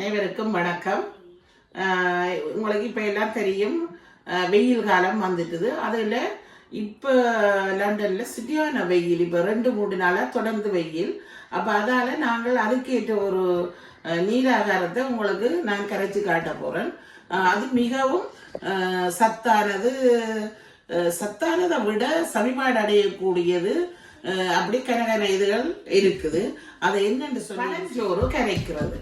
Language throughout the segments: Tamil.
அனைவருக்கும் வணக்கம். உங்களுக்கு இப்போ எல்லாம் தெரியும் வெயில் காலம் வந்துட்டுது. அதில் இப்போ லண்டனில் சரியான வெயில். இப்போ ரெண்டு மூணு நாளாக தொடர்ந்து வெயில். அப்போ அதால் நாங்கள் அதுக்கேற்ற ஒரு நீராகாரத்தை உங்களுக்கு நான் கரைச்சி காட்ட போகிறேன் அது மிகவும் சத்தானது சத்தானதை விட சமிபாடு அடையக்கூடியது அப்படி கனகன இதுகள் இருக்குது. அது என்னென்று சொல்லி பனஞ்சோறு கரைக்கிறது.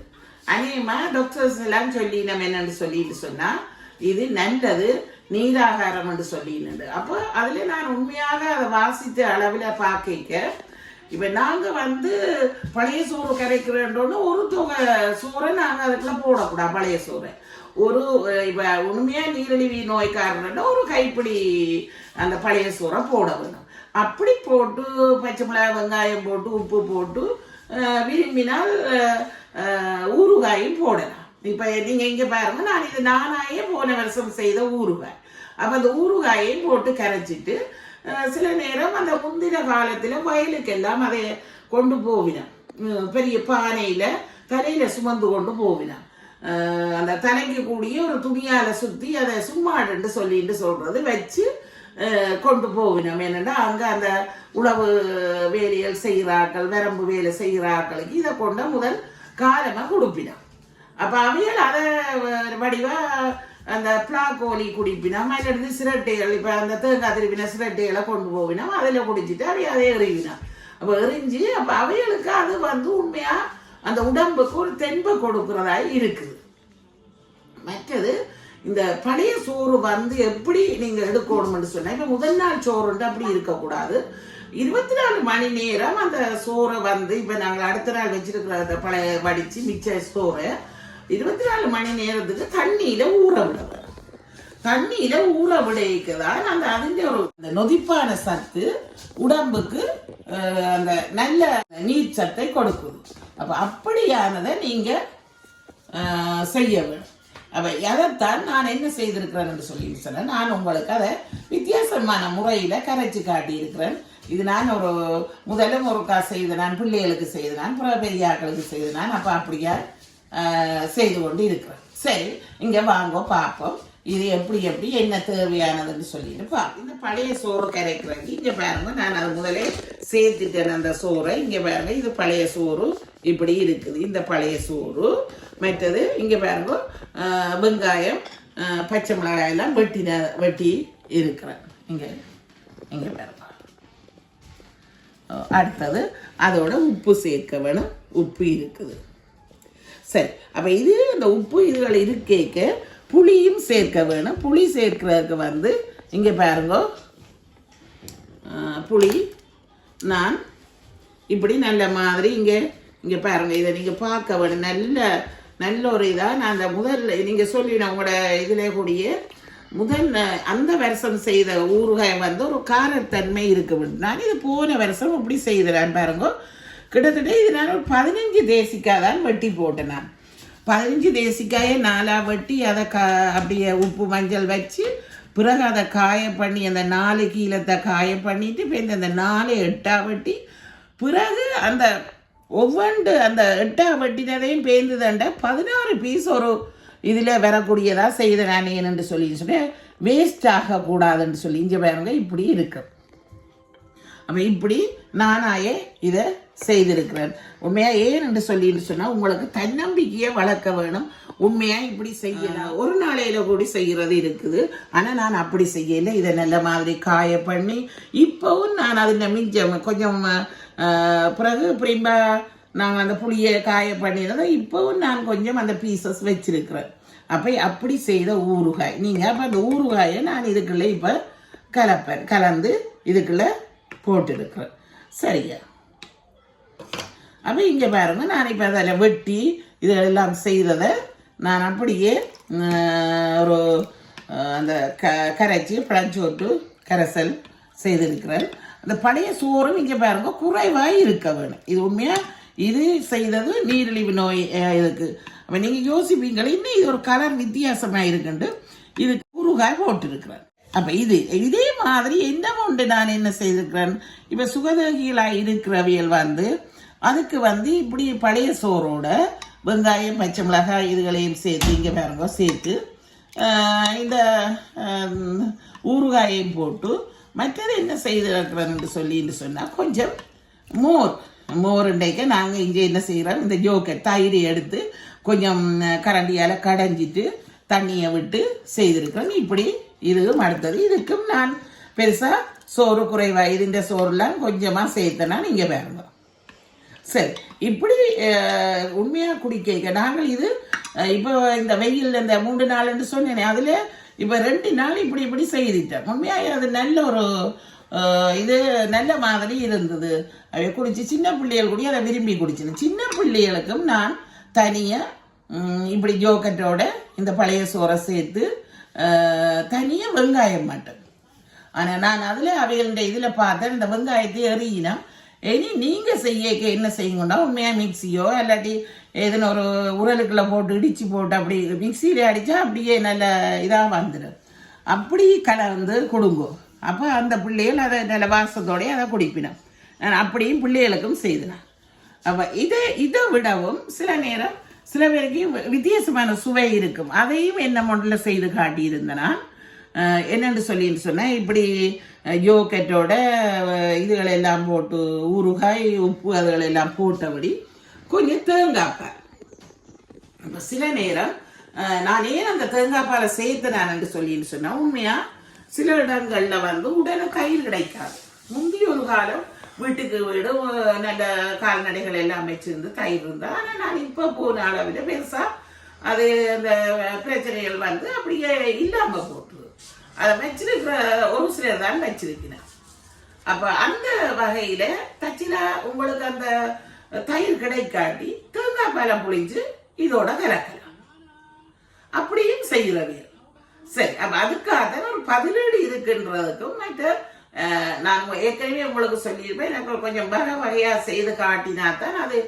அநேகமாக டாக்டர்ஸ் எல்லாம் சொல்லி நம்ம என்னன்னு சொல்லிட்டு சொன்னால் இது நல்லது நீராகாரம் என்று சொல்லின்னு அப்போ அதில் நான் உண்மையாக அதை வாசித்த அளவில் பார்க்க இப்போ நாங்கள் வந்து பழைய சோறு கரைக்கிறோன்னு ஒரு தொகை சோறை நாங்கள் அதுக்குள்ள போடக்கூடாது பழைய சோறை. ஒரு இப்போ உண்மையாக நீரிழிவு நோய்க்காரன்னா ஒரு கைப்பிடி அந்த பழைய சோறை போட வேணும். அப்படி போட்டு பச்சை மிளகாய் வெங்காயம் போட்டு உப்பு போட்டு விரும்பினால் ஊறுகாயும் போடலாம். இப்போ நீங்கள் இங்கே பாருங்க நான் இது நானாயே போன வருஷம் செய்த ஊறுகாய். அப்போ அந்த ஊறுகாயையும் போட்டு கரைச்சிட்டு சில நேரம் அந்த முந்தின காலத்தில் வயலுக்கெல்லாம் அதை கொண்டு போவினான். பெரிய பானையில் தலையில் சுமந்து கொண்டு போவினான். அந்த தலைக்கு கூடிய ஒரு துணியால் சுற்றி அதை சும்மாடுன்னு சொல்லிட்டு சொல்கிறது வச்சு கொண்டு போகணும். என்னென்னா அங்கே அந்த உழவு வேலைகள் செய்கிறார்கள் வரம்பு வேலை செய்கிறார்களுக்கு இதை கொண்ட முதல் காலமாக கொடுப்பினோம். அப்போ அவைகள் அதை வடிவாக அந்த பிளாக்கோலி குடிப்பினோம். அதிலிருந்து சிரட்டைகள் இப்போ அந்த தேங்காய் திருப்பின சிரட்டைகளை கொண்டு போவினோம். அதில் குடிச்சிட்டு அவை அதை எறிவினோம். அப்போ எறிஞ்சு அப்போ அவைகளுக்கு அது வந்து உண்மையாக அந்த உடம்புக்கு ஒரு தென்பை கொடுக்குறதாய் இருக்குது. மற்றது இந்த பழைய சோறு வந்து எப்படி நீங்கள் எடுக்கணும்னு சொன்னால் இப்போ முதல் நாள் சோறுன்ட்டு அப்படி இருக்கக்கூடாது. இருபத்தி நாலு மணி நேரம் அந்த சோறை வந்து இப்போ நாங்கள் அடுத்த நாள் வச்சிருக்கிற அந்த பழைய வடித்து மிச்ச சோறை இருபத்தி நாலு மணி நேரத்துக்கு தண்ணியில் ஊற விடுவேன் தண்ணியில் தண்ணியில ஊற விடைக்குதான் அந்த அதிന്റെ ஒரு அந்த நொதிப்பான சத்து உடம்புக்கு அந்த நல்ல நீர் சத்தை கொடுக்குது. அப்ப அப்படியானதை நீங்க செய்ய வேணும். அப்ப எதைத்தான் நான் என்ன செய்திருக்கிறேன் என்று சொல்லி சொன்னேன். நான் உங்களுக்கு அதை வித்தியாசமான முறையில் கரைச்சி காட்டியிருக்கிறேன். இது நான் ஒரு முதலும் ஒரு கா செய்து நான் பிள்ளைகளுக்கு செய்து நான் பிற பெரியாக்களுக்கு செய்து நான் அப்போ அப்படியா செய்து கொண்டு இருக்கிறேன் சரி இங்கே வாங்க பார்ப்போம். இது எப்படி எப்படி என்ன தேவையானதுன்னு சொல்லிட்டு பார்ப்போம். இந்த பழைய சோறு கரைக்கிறேன். இங்கே பாருங்க நான் அது முதலே சேர்த்துட்டேன் அந்த சோறை. இங்கே பாருங்க இது பழைய சோறு. இப்படி இருக்குது. இந்த பழைய சோறு மற்றது இங்கே பாருங்க வெங்காயம் பச்சை மிளகாய் எல்லாம் வெட்டின வெட்டி இருக்கிறேன். இங்கே இங்கே பாருங்க. அடுத்தது அதோட உப்பு சேர்க்க வேணும். உப்பு இருக்குது. சரி அப்போ இது இந்த உப்பு இதுகள் இருக்கேக்க புளியும் சேர்க்க வேணும். புளி சேர்க்கிறதுக்கு வந்து இங்கே பாருங்க. புளி நான் இப்படி நல்ல மாதிரி இங்கே இங்கே பாருங்கள் இதை நீங்கள் பார்க்க வேணும். நல்ல நல்ல ஒரு இதாக நான் அந்த முதல் நீங்கள் சொல்லின உங்களோட இதில் கூடிய முதல் அந்த வருஷம் செய்த ஊறுகாய் வந்து ஒரு காரத்தன்மை இருக்கு நான் இது போன வருஷம் இப்படி செய்தேன் பாருங்க. கிட்டத்தட்ட இது நான் ஒரு பதினஞ்சு தேசிக்காய் தான் வெட்டி போட்டேன் நான். பதினஞ்சு தேசிக்காயை நாலாக வெட்டி அதை கா அப்படியே உப்பு மஞ்சள் வச்சு பிறகு அதை காய பண்ணி அந்த நாலு கீழத்தை காய பண்ணிட்டு இப்போ இந்த அந்த நாலு எட்டாக வெட்டி பிறகு அந்த ஒவ்வொன்று அந்த எட்டா வெட்டினதையும் பேர்ந்துதண்ட பதினாறு பீஸ் ஒரு இதில் வரக்கூடியதாக செய்த நான் ஏன்னு சொல்லி சொன்னேன். வேஸ்ட் ஆகக்கூடாதுன்னு சொல்லி. இங்கே பாருங்க இப்படி இருக்கு. அப்போ இப்படி நானாயே இதை செய்திருக்கிறேன். உண்மையா ஏன் என்று சொல்லின்னு சொன்னால் உங்களுக்கு தன்னம்பிக்கையை வளர்க்க வேணும். உண்மையா இப்படி செய்யலாம் ஒரு நாளையில கூடி செய்கிறது இருக்குது. ஆனால் நான் அப்படி செய்யலை. இதை நல்ல மாதிரி காய பண்ணி இப்போவும் நான் அதில் மிஞ்சம் கொஞ்சம் பிறகு பிரிம்பா நாங்கள் அந்த புளியை காய பண்ணியிருந்தோம் இப்போவும் நான் கொஞ்சம் அந்த பீசஸ் வச்சிருக்கிறேன். அப்போ அப்படி செய்த ஊறுகாய். நீங்கள் அப்போ அந்த ஊறுகாயை நான் இதுக்குள்ளே இப்போ கலப்பேன். கலந்து இதுக்குள்ளே போட்டிருக்கிறேன் சரியா? அப்போ இங்கே பாருங்கள் நான் இப்போ அதில் வெட்டி இதெல்லாம் செய்ததை நான் அப்படியே ஒரு அந்த க கரைச்சி பழஞ்சோட்டு கரைசல் செய்திருக்கிறேன். இந்த பழைய சோறும் இங்கே பாருங்க குறைவாக இருக்க வேணும். இது உண்மையாக இது செய்தது நீரிழிவு நோய் இதுக்கு. அப்போ நீங்கள் யோசிப்பீங்களே இன்னும் இது ஒரு கலர் வித்தியாசமாக இருக்குண்டு. இது ஊறுகாய் போட்டிருக்கிறார். அப்போ இது இதே மாதிரி என்ன உண்டு நான் என்ன செய்திருக்கிறேன்? இப்போ சுகதோகிகளாக இருக்கிறவியல் வந்து அதுக்கு வந்து இப்படி பழைய சோறோட வெங்காயம் பச்சை மிளகாய் இதுகளையும் சேர்த்து இங்கே பாருங்க சேர்த்து இந்த ஊறுகாயையும் போட்டு மற்றது என்ன செய்து சொல்லி சொல்லின்னு சொன்னால் கொஞ்சம் மோர் மோருண்டைக்கு நாங்கள் இங்கே என்ன செய்கிறோம்? இந்த ஜோக்கை தயிர் எடுத்து கொஞ்சம் கரண்டியால் கடைஞ்சிட்டு தண்ணியை விட்டு செய்திருக்கிறோம். இப்படி இதுவும் அடுத்தது. இதுக்கும் நான் பெருசாக சோறு குறைவா இதுன்ற சோறுலாம் கொஞ்சமாக சேர்த்தனா நீங்கள் பாருங்க. சரி இப்படி உண்மையாக குடிக்க நாங்கள் இது இப்போ இந்த வெயில் இந்த மூன்று நாள்னு சொன்னேன் அதில் இப்போ ரெண்டு நாள் இப்படி இப்படி செய்துட்டேன் உண்மையாக அது நல்ல ஒரு இது நல்ல மாதிரி இருந்தது. அவை குடிச்சு சின்ன பிள்ளைகள் கூட அதை விரும்பி குடிச்சினேன். சின்ன பிள்ளைகளுக்கும் நான் தனியாக இப்படி ஜோக்கட்டோட இந்த பழைய சோறை சேர்த்து தனியாக வெங்காயம் மாட்டேன் ஆனால் நான் அதில் அவைகளுடைய இதில் பார்த்தேன். இந்த வெங்காயத்தை எறியினா இனி நீங்கள் செய்யக்க என்ன செய்யுங்கன்னா உண்மையாக மிக்சியோ இல்லாட்டி ஏதேனும் ஒரு உரலுக்குள்ளே போட்டு இடித்து போட்டு அப்படி மிக்சியில் அடித்தா அப்படியே நல்ல இதாக வந்துடும் அப்படி கலந்து கொடுங்கோ. அப்போ அந்த பிள்ளைகள் அதை நல்ல வாசத்தோடய அதை குடிப்பினோம். நான் அப்படியும் பிள்ளைகளுக்கும் செய்தினேன் அப்போ இதை இதை விடவும் சில நேரம் சில பேருக்கு வித்தியாசமான சுவை இருக்கும். அதையும் என்ன மொண்டில் செய்து காட்டியிருந்தேன் நான் என்னென்று சொல்லின்னு சொன்னால் இப்படி இதுகளை இதுகளெல்லாம் போட்டு ஊறுகாய் உப்பு அதுகளெல்லாம் போட்டபடி கொஞ்சம் தேங்காய் இப்போ சில நேரம் நான் ஏன் அந்த தேங்காய்ப்பாலை சேர்த்து நான் என்று சொல்லின்னு சொன்னால் உண்மையாக சில இடங்களில் வந்து உடனே கையில் கிடைக்காது. முந்தைய ஒரு காலம் வீட்டுக்கு வீடு நல்ல கால்நடைகள் எல்லாம் அமைச்சிருந்து தயிர் இருந்தால் ஆனால் நான் இப்போ போன அளவில் பெருசாக அது அந்த பிரச்சனைகள் வந்து அப்படியே இல்லாமல் போகும் அதை வச்சிருக்கிற ஒரு சிலர் தான் வச்சிருக்கிறார் அப்ப அந்த வகையில தச்சினா உங்களுக்கு அந்த தயிர் கிடைக்காட்டி தேங்காய் பழம் புளிஞ்சு இதோட கலக்கலாம். அப்படியும் செய்கிறவர் சரி அப்ப அதுக்காக ஒரு பதிலீடு இருக்குன்றதுக்கும் மற்ற நான் ஏற்கனவே உங்களுக்கு சொல்லியிருப்பேன் எனக்கு கொஞ்சம் வகை வகையா செய்து காட்டினா தான் அது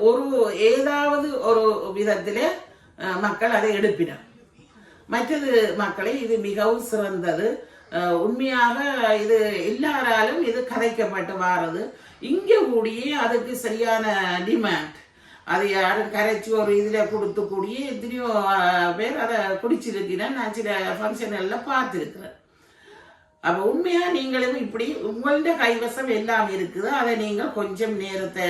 ஒரு ஏதாவது ஒரு விதத்திலே மக்கள் அதை எடுப்பினர் மற்றது மக்களே இது மிகவும் சிறந்தது. உண்மையாக இது எல்லாராலும் இது கதைக்கப்பட்டு வாரது. இங்கே கூடியே அதுக்கு சரியான டிமாண்ட் அது யாரும் கரைச்சி ஒரு இதில் கொடுத்து கூடிய எத்தனையோ பேர் அதை குடிச்சிருக்கிறேன். நான் சில ஃபங்க்ஷன்களில் பார்த்துருக்குறேன். அப்போ உண்மையாக நீங்களும் இப்படி உங்கள்ட கைவசம் எல்லாம் இருக்குது. அதை நீங்கள் கொஞ்சம் நேரத்தை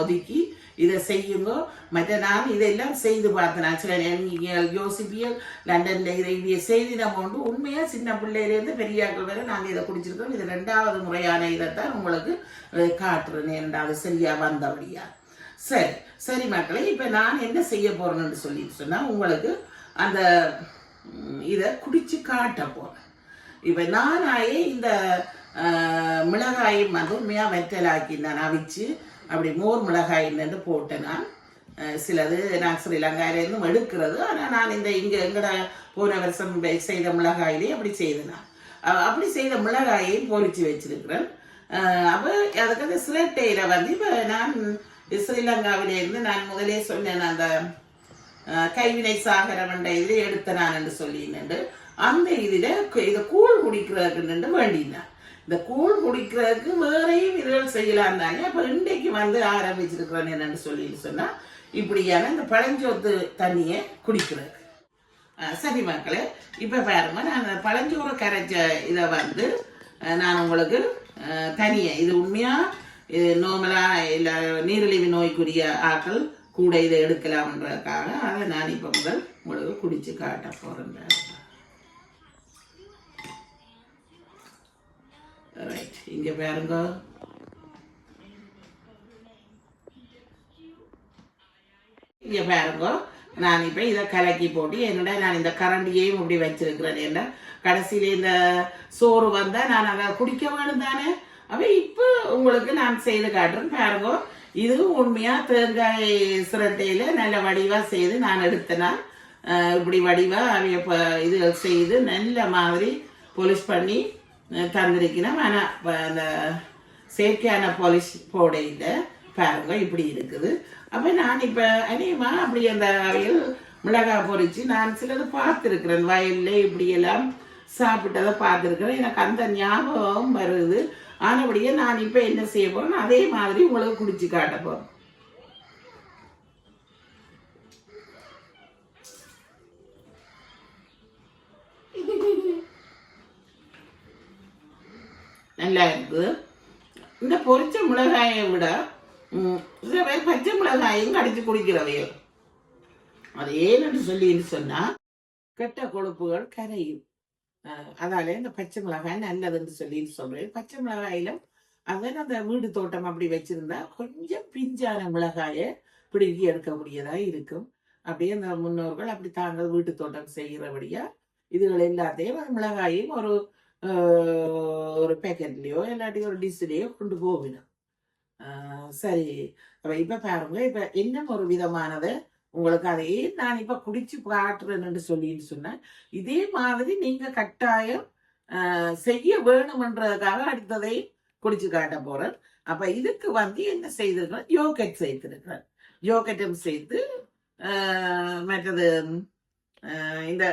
ஒதுக்கி இதை செய்யுங்க. மற்ற நான் இதெல்லாம் செய்து பார்த்தேன் சில நீங்கள் யோசிப்பியல் லண்டனில் இதை இதை செய்து நம்ம உண்டு உண்மையாக சின்ன பிள்ளையிலேருந்து பெரியாக்கள் வரை நாங்கள் இதை குடிச்சிருக்கோம் இது ரெண்டாவது முறையான இதைத்தான் உங்களுக்கு காட்டுறேன். இரண்டாவது சரியா வந்தபடியா. சரி சரி மக்களே இப்போ நான் என்ன செய்ய போறேன்னு சொல்லிட்டு சொன்னால் உங்களுக்கு அந்த இதை குடிச்சு காட்ட போறேன். இப்போ நானாயே இந்த மிளகாயை மிளகாயும் வந்து உண்மையாக வெற்றலாக்கி நான் அவிச்சு அப்படி மோர் மிளகாயின்னு போட்டேன் நான் சிலது நான் ஸ்ரீலங்காயிலேருந்தும் எடுக்கிறது. ஆனால் நான் இந்த இங்கே எங்கட போன வருஷம் செய்த மிளகாயிலே அப்படி செய்தேன் நான். அப்படி செய்த மிளகாயையும் பொறிச்சு வச்சிருக்கிறேன். அப்போ அதுக்கு அந்த சிலட்டையில் வந்து இப்போ நான் ஸ்ரீலங்காவிலேருந்து நான் முதலே சொன்னேன் அந்த கைவினை சாகரம் இதில் எடுத்த நான் என்று சொல்லினேன். அந்த இதில் இதை கூழ் குடிக்கிறதுக்கு வேண்டினான். இந்த கூழ் குடிக்கிறதுக்கு வேறையும் விரல் செய்யலாம் தானே? அப்போ இன்றைக்கு வந்து ஆரம்பிச்சிருக்கிறேன் என்னன்னு சொல்லி சொன்னால் இப்படியான இந்த பழஞ்சோத்து தண்ணியை குடிக்கிறது சரி மக்களே இப்போ பாருங்க நான் பழஞ்சோறு கரைச்ச இதை வந்து நான் உங்களுக்கு தனியை இது உண்மையாக இது நார்மலாக இல்லை நீரிழிவு நோய்க்குரிய ஆட்கள் கூட இதை எடுக்கலாம்ன்றதுக்காக அதை நான் இப்போ முதல் உங்களுக்கு குடிச்சு காட்ட போகிறேன் ரைட் இங்கே பாருங்க இங்கே பாருங்க நான் இப்போ இதை கலக்கி போட்டு என்னோட நான் இந்த கரண்டியையும் இப்படி வச்சிருக்கிறேன். என்ன? கடைசியில் இந்த சோறு வந்தால் நான் அதை குடிக்க வேணும் தானே? அப்போ இப்போ உங்களுக்கு நான் செய்து காட்டுறேன். பாருங்க இதுவும் உண்மையாக தேங்காய் சிரட்டையில் நல்ல வடிவாக செய்து நான் எடுத்தேனா இப்படி வடிவாக அவைய இப்போ இது செய்து நல்ல மாதிரி பொலிஷ் பண்ணி அஹ் ஆனால் அந்த செயற்கையான பாலிஷ் போடையில் பாருங்க இப்படி இருக்குது. அப்போ நான் இப்போ அநேகமா அப்படி அந்த அவையில் மிளகாய் பொறிச்சு நான் சிலது பார்த்துருக்குறேன். வயல்ல இப்படியெல்லாம் சாப்பிட்டதை பார்த்துருக்குறேன். எனக்கு அந்த ஞாபகம் வருது. ஆனபடியே நான் இப்போ என்ன செய்ய போகிறேன் அதே மாதிரி உங்களுக்கு குடிச்சு காட்ட போகிறேன் நல்லா இருக்குது இந்த பொரிச்ச மிளகாயை விட சில பேர் பச்சை மிளகாயும் கடிச்சு குடிக்கிறவையோ அது ஏன்னு சொல்லி சொன்னா கெட்ட கொழுப்புகள் கரையும். அதாலே அதால இந்த பச்சை மிளகாய் நல்லதுன்னு சொல்லி சொல்றேன். பச்சை மிளகாயிலும் அதன் அந்த வீடு தோட்டம் அப்படி வச்சிருந்தா கொஞ்சம் பிஞ்சான மிளகாயை பிடுங்கி எடுக்கக்கூடியதா இருக்கும். அப்படியே அந்த முன்னோர்கள் அப்படி தாங்கள் வீட்டு தோட்டம் செய்கிறபடியா இதுகள் எல்லாத்தையும் மிளகாயும் ஒரு ஒரு பேக்கெட்லேயோ இல்லாட்டி ஒரு டிஷ்லயோ கொண்டு போவிடும் சரி அப்ப இப்ப பாருங்க இப்ப இன்னும் ஒரு விதமானது உங்களுக்கு அதையே நான் இப்ப குடிச்சு காட்டுறேன்னு சொல்லின்னு சொன்னேன் இதே மாதிரி நீங்க கட்டாயம் செய்ய வேணுமன்றதுக்காக அடுத்ததை குடிச்சு காட்ட போறேன் அப்ப இதுக்கு வந்து என்ன செய்திருக்கிறேன் யோகட் செய்திருக்கிறேன் யோகட்டும் சேர்த்து மற்றது இந்த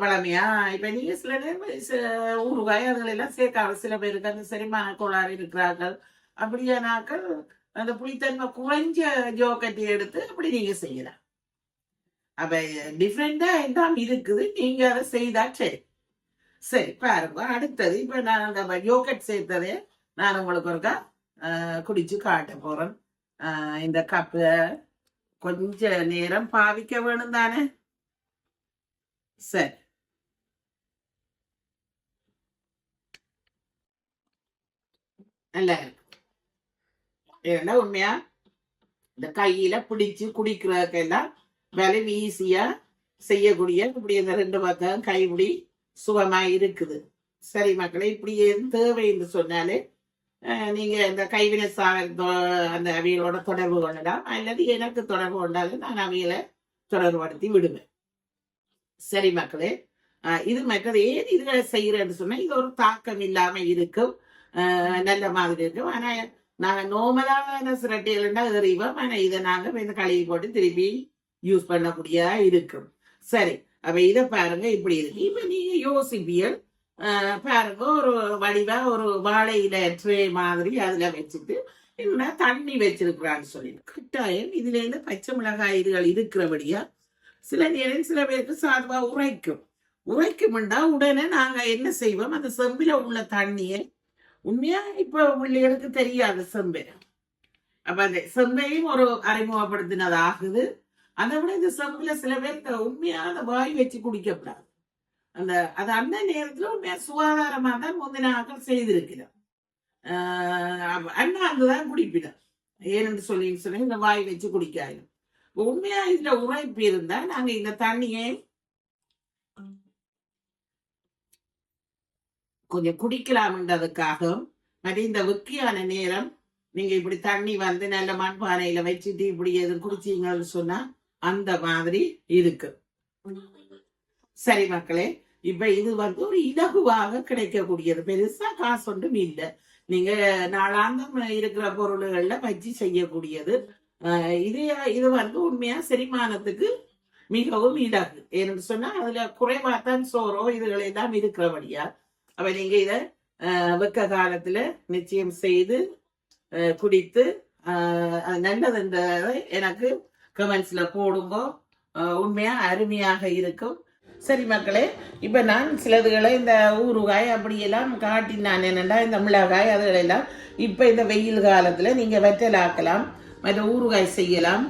வளமையா? இப்ப நீங்க சில நேரம் ச- ஊறுகாய் அதுகளெல்லாம் சேர்க்காத சில பேருக்கு அந்த செரிமான கோளாறு இருக்கிறார்கள். அப்படியானாக்கள் அந்த புளித்தன்மை குறைஞ்ச ஜோக்கட்டி எடுத்து அப்படி நீங்க செய்யலாம். அப்ப டிஃப்ரெண்டா எல்லாம் இருக்குது. நீங்க அதை செய்தா சரி. சரி பாருங்க. அடுத்தது இப்ப நான் அந்த யோகட் சேர்த்ததே நான் உங்களுக்கு ஒருக்கா ஆஹ், குடிச்சு காட்ட போறேன். ஆஹ், இந்த கப்பு கொஞ்ச நேரம் பாவிக்க வேணும் தானே? சரி நல்லா இருக்கு ஏன்னா உண்மையா? இந்த கையில பிடிச்சு குடிக்கிறதுக்கெல்லாம் விலை ஈஸியா செய்யக்கூடிய இப்படி இந்த ரெண்டு பக்கம் கைப்பிடி சுகமா இருக்குது. சரி மக்களே இப்படி தேவை என்று சொன்னாலே நீங்க இந்த கைவினை சா அந்த அவியலோட தொடர்பு கொள்ளலாம். அல்லது எனக்கு தொடர்பு கொண்டாலும் நான் அவியலை தொடர்புபடுத்தி விடுவேன். சரி மக்களே இது மற்றது ஏன் இதுகளை செய்யறேன்னு சொன்னா இது ஒரு தாக்கம் இல்லாம இருக்கும். நல்ல மாதிரி இருக்கும். ஆனா நாங்க நோமலான சிரட்டைகள்னா எறிவோம். ஆனா இதை நாங்க இந்த கழுவி போட்டு திருப்பி யூஸ் பண்ணக்கூடியதா இருக்கும். சரி அப்ப இதை பாருங்க இப்படி இருக்கு. இப்ப நீங்க யோசிப்பியல் பாருங்க ஒரு வடிவா ஒரு வாழை இல ட்ரே மாதிரி அதுல வச்சுட்டு என்ன தண்ணி வச்சிருக்கிறான்னு சொல்லி கட்டாயம் இதுல இருந்து பச்சை மிளகாய் இதுகள் இருக்கிறபடியா சில நேரம் சில பேருக்கு சாதுவா உரைக்கும். உரைக்கும்டா உடனே நாங்க என்ன செய்வோம்? அந்த செம்பில உள்ள தண்ணியை உண்மையா இப்போ பிள்ளைகளுக்கு தெரியாது செம்பை. அப்போ அந்த செம்பையும் ஒரு அறிமுகப்படுத்தினது ஆகுது. அதை விட இந்த செம்பில் சில பேர் உண்மையாக அந்த வாய் வச்சு குடிக்கப்படாது. அந்த அது அந்த நேரத்துல உண்மையாக சுகாதாரமாக தான் முந்தின ஆக்கள் செய்திருக்கிறோம் ஆஹ் அண்ணா அங்கதான் குடிப்பிடும் ஏன்னு சொல்லி சொல்லி இந்த வாய் வச்சு குடிக்காது உண்மையா இதுல உரைப்பு இருந்தா நாங்க இந்த தண்ணியை கொஞ்சம் குடிக்கலாம்ன்றதுக்காக மற்ற இந்த வெக்கியான நேரம் நீங்க இப்படி தண்ணி வந்து நல்ல மண்பானையில வச்சுட்டு இப்படி எது குடிச்சீங்கன்னு சொன்னா அந்த மாதிரி இருக்கு. சரி மக்களே இப்ப இது வந்து ஒரு இலகுவாக கிடைக்கக்கூடியது. பெருசா காசு ஒன்றும் இல்லை. நீங்க நாளாந்தம் இருக்கிற பொருள்கள்ல வச்சு செய்யக்கூடியது. இது இது வந்து உண்மையா செரிமானத்துக்கு மிகவும் இலகு ஏன்னு சொன்னா அதுல குறைவாத்தான் சோறோ இதுகளை தான் இருக்கிறபடியா. அப்ப நீங்க இத ஆஹ், வெக்க காலத்துல நிச்சயம் செய்து குடித்து ஆஹ், அது நல்லதுன்றதை எனக்கு கமெண்ட்ஸ்ல போடுங்க. உண்மையா அருமையாக இருக்கும். சரி மக்களே இப்ப நான் சிலதுகளை இந்த ஊறுகாய் அப்படியெல்லாம் காட்டினான் என்னென்னா இந்த மிளகாய் அதுகளெல்லாம் இப்ப இந்த வெயில் காலத்துல நீங்க வெற்றலாக்கலாம். அதை ஊறுகாய் செய்யலாம்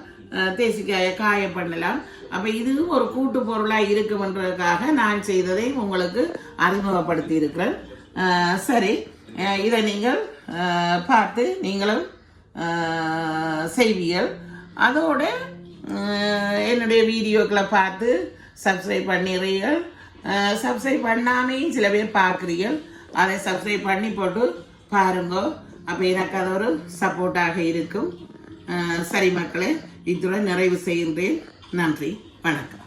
தேசிக்காயை காயம் பண்ணலாம். அப்போ இதுவும் ஒரு கூட்டு பொருளாக இருக்குமென்றதுக்காக நான் செய்ததை உங்களுக்கு அறிமுகப்படுத்தி இருக்கிறேன் சரி. இதை நீங்கள் பார்த்து நீங்களும் செய்வீர்கள். அதோட என்னுடைய வீடியோக்களை பார்த்து சப்ஸ்கிரைப் பண்ணிடுறீர்கள் சப்ஸ்கிரைப் பண்ணாமையும் சில பேர் பார்க்குறீர்கள். அதை சப்ஸ்கிரைப் பண்ணி போட்டு பாருங்க. அப்போ எனக்கு அது ஒரு சப்போர்ட்டாக இருக்கும். சரி மக்களே இத்துடன் நிறைவு செய்கின்றேன். நன்றி வணக்கம்.